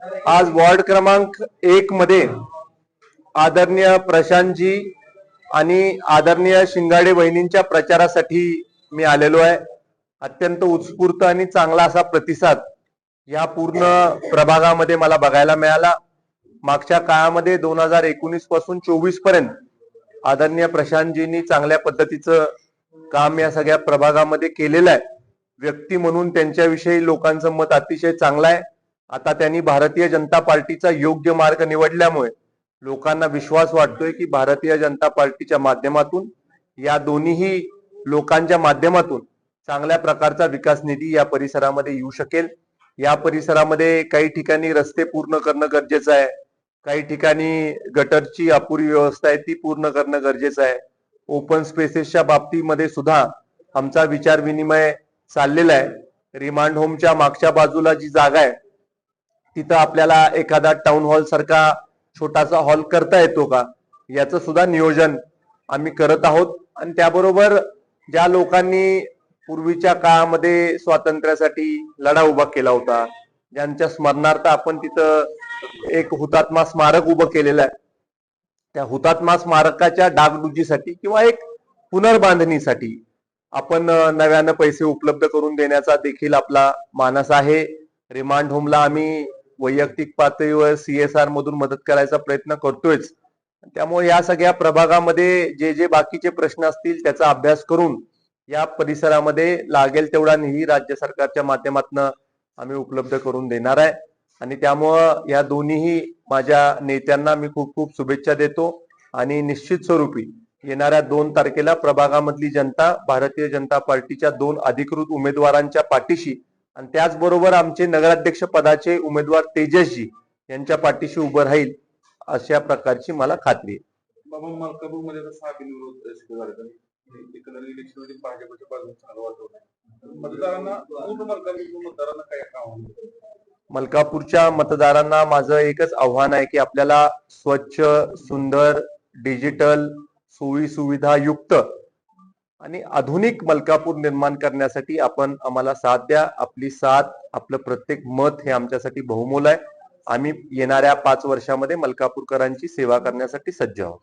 आज वॉर्ड क्रमांक एक मध्ये आदरणीय प्रशांतजी आणि आदरणीय शिंगाडे वहिनींच्या प्रचारासाठी मी आलेलो आहे. अत्यंत उत्स्फूर्त आणि चांगला असा प्रतिसाद या पूर्ण प्रभागामध्ये मला बघायला मिळाला. मागच्या काळामध्ये दोन हजार एकोणीसपासून चोवीसपर्यंत आदरणीय प्रशांतजींनी चांगल्या पद्धतीचं काम या सगळ्या प्रभागामध्ये केलेलं आहे. व्यक्ती म्हणून त्यांच्याविषयी लोकांचं मत अतिशय चांगलं आहे. आता त्यांनी भारतीय जनता पार्टीचा योग्य मार्ग निवडल्यामुळे लोकांना विश्वास वाटतोय की भारतीय जनता पार्टीच्या माध्यमातून या दोन्हीही लोकांच्या माध्यमातून चांगल्या प्रकारचा विकास निधी या परिसरामध्ये येऊ शकेल. या परिसरामध्ये काही ठिकाणी रस्ते पूर्ण करणं गरजेचं आहे. काही ठिकाणी गटरची अपुरी व्यवस्था आहे ती पूर्ण करणं गरजेचं आहे. ओपन स्पेसेसच्या बाबतीमध्ये सुद्धा आमचा विचार विनिमय चाललेला आहे. रिमांड होमच्या मागच्या बाजूला जी जागा आहे तिथं आपल्याला एखादा टाउन हॉल सारखा छोटासा हॉल करता येतो का? याचं सुद्धा नियोजन आम्ही करत आहोत. आणि त्याबरोबर ज्या लोकांनी पूर्वीच्या काळामध्ये स्वातंत्र्यासाठी लढा उभा केला होता ज्यांच्या स्मरणार्थ आपण तिथं एक हुतात्मा स्मारक उभं केलेलं आहे त्या हुतात्मा स्मारकाच्या डागडुजीसाठी किंवा एक पुनर्बांधणीसाठी आपण नव्यानं पैसे उपलब्ध करून देण्याचा देखील आपला मानस आहे. रिमांड होमला आम्ही वैयक्तिक पातळीवर सीएसआर मधून मदत करायचा प्रयत्न करतोयच. त्यामुळे या सगळ्या प्रभागामध्ये जे जे बाकीचे प्रश्न असतील त्याचा अभ्यास करून या परिसरामध्ये लागेल तेवढा निधी राज्य सरकारच्या माध्यमातून आम्ही उपलब्ध करून देणार आहे. आणि त्यामुळं या दोन्हीही माझ्या नेत्यांना मी खूप खूप शुभेच्छा देतो. आणि निश्चित स्वरूपी येणाऱ्या दोन तारखेला प्रभागामधली जनता भारतीय जनता पार्टीच्या दोन अधिकृत उमेदवारांच्या पाठीशी आणि त्याचबरोबर आमचे नगराध्यक्ष पदाचे उमेदवार तेजसजी यांच्या पाठीशी उभं राहील अशा प्रकारची मला खात्री आहे. मलकापूरच्या मतदारांना माझं एकच आव्हान आहे की आपल्याला स्वच्छ सुंदर डिजिटल सोयी सुविधा युक्त आणि आधुनिक मलकापूर निर्माण करण्यासाठी आपण आम्हाला साथ द्या. आपली साथ आपलं प्रत्येक मत हे आमच्यासाठी बहुमोल आहे. आम्ही येणाऱ्या पाच वर्षामध्ये मलकापूरकरांची सेवा करण्यासाठी सज्ज आहोत.